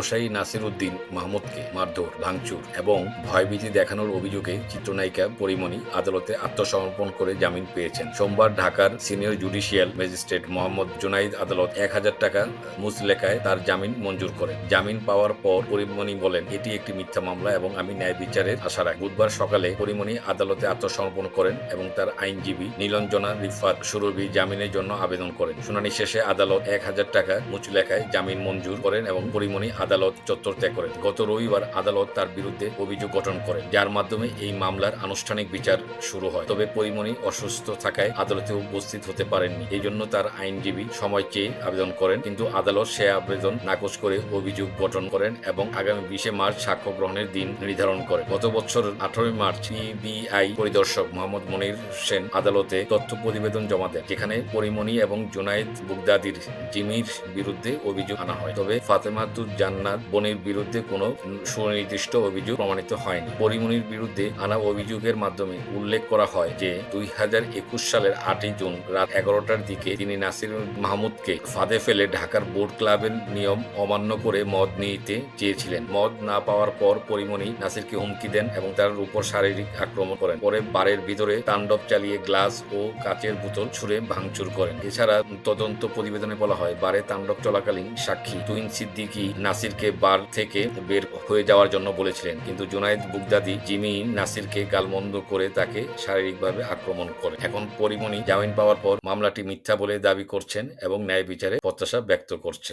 ব্যবসায়ী নাসির উদ্দিন মাহমুদকে মারধর, ভাঙচুর এবং ভয়ভীতি দেখানোর অভিযোগে চিত্রনায়িকা পরিমণি আদালতে আত্মসমর্পণ করে জামিন পেয়েছেন। সোমবার ঢাকার senior judicial magistrate Mohammad Junaid আদালত এক হাজার টাকা মুচলেখায় তার জামিন মঞ্জুর করেন জামিন পাওয়ার পর পরিমণি বলেন, এটি একটি মিথ্যা মামলা এবং আমি ন্যায় বিচারের আশা রাখি। বুধবার সকালে পরিমণি আদালতে আত্মসমর্পণ করেন এবং তার আইনজীবী নীলঞ্জনা রিফাত সুরভি জামিনের জন্য আবেদন করেন। শুনানি শেষে আদালত এক হাজার টাকা মুচলেখায় জামিন মঞ্জুর করেন এবং পরিমণি আদালত চত্বর ত্যাগ করেন। গত রবিবার আদালত তার বিরুদ্ধে অভিযোগ গঠন করেন, যার মাধ্যমে এই মামলার আনুষ্ঠানিক বিচার শুরু হয়। তবে পরিমণি অসুস্থ থাকায় আদালতে উপস্থিত হতে পারেননি। এই জন্য তার আইনজীবী সময় চেয়ে আবেদন করেন, কিন্তু আদালত সে আবেদন নাকচ করে অভিযোগ গঠন করেন এবং আগামী বিশে মার্চ সাক্ষ্য গ্রহণের দিন নির্ধারণ করে গত বছর আঠারোই মার্চ সিবিআই পরিদর্শক মোহাম্মদ মনির সেন আদালতে তথ্য প্রতিবেদন জমা দেন, যেখানে পরিমণি এবং জুনাইদ বুগদাদির জিমির বিরুদ্ধে অভিযোগ আনা হয়। তবে ফাতেমাতুজ জান্নাত বনির বিরুদ্ধে কোনো সুনির্দিষ্ট অভিযোগ প্রমাণিত হয়নি। পরিমণির বিরুদ্ধে আনা অভিযোগের মাধ্যমে উল্লেখ করা হয় যে, দুই হাজার একুশ সালের আটই জুন রাত এগারোটার দিকে তিনি নাসির মাহমুদকে ফাঁদে ফেলে ঢাকার বোর্ড ক্লাবের নিয়ম অমান্য করে মদ নিতে চেয়েছিলেন। মদ না পাওয়ার পর পরিমণি নাসিরকে হুমকি দেন এবং তার উপর শারীরিক আক্রমণ করেন। পরে বারের ভিতরে তাণ্ডব চালিয়ে গ্লাস ও কাচের বোতল ছুঁড়ে ভাঙচুর করেন। এছাড়া তদন্ত প্রতিবেদনে বলা হয়, বারে তাণ্ডব চলাকালীন সাক্ষী তুহিন সিদ্দিকী নাসিরকে বার থেকে বের হয়ে যাওয়ার জন্য বলেছিলেন। কিন্তু জুনায়েদ বুগদাদি জিমি নাসিরকে গালমন্দ করে তাকে শারীরিকভাবে আক্রমণ করে এখন পরিমণি জামিন পাওয়ার পর মামলাটি মিথ্যা বলে দাবি করছেন এবং ন্যায় বিচারে প্রত্যাশা ব্যক্ত করছেন।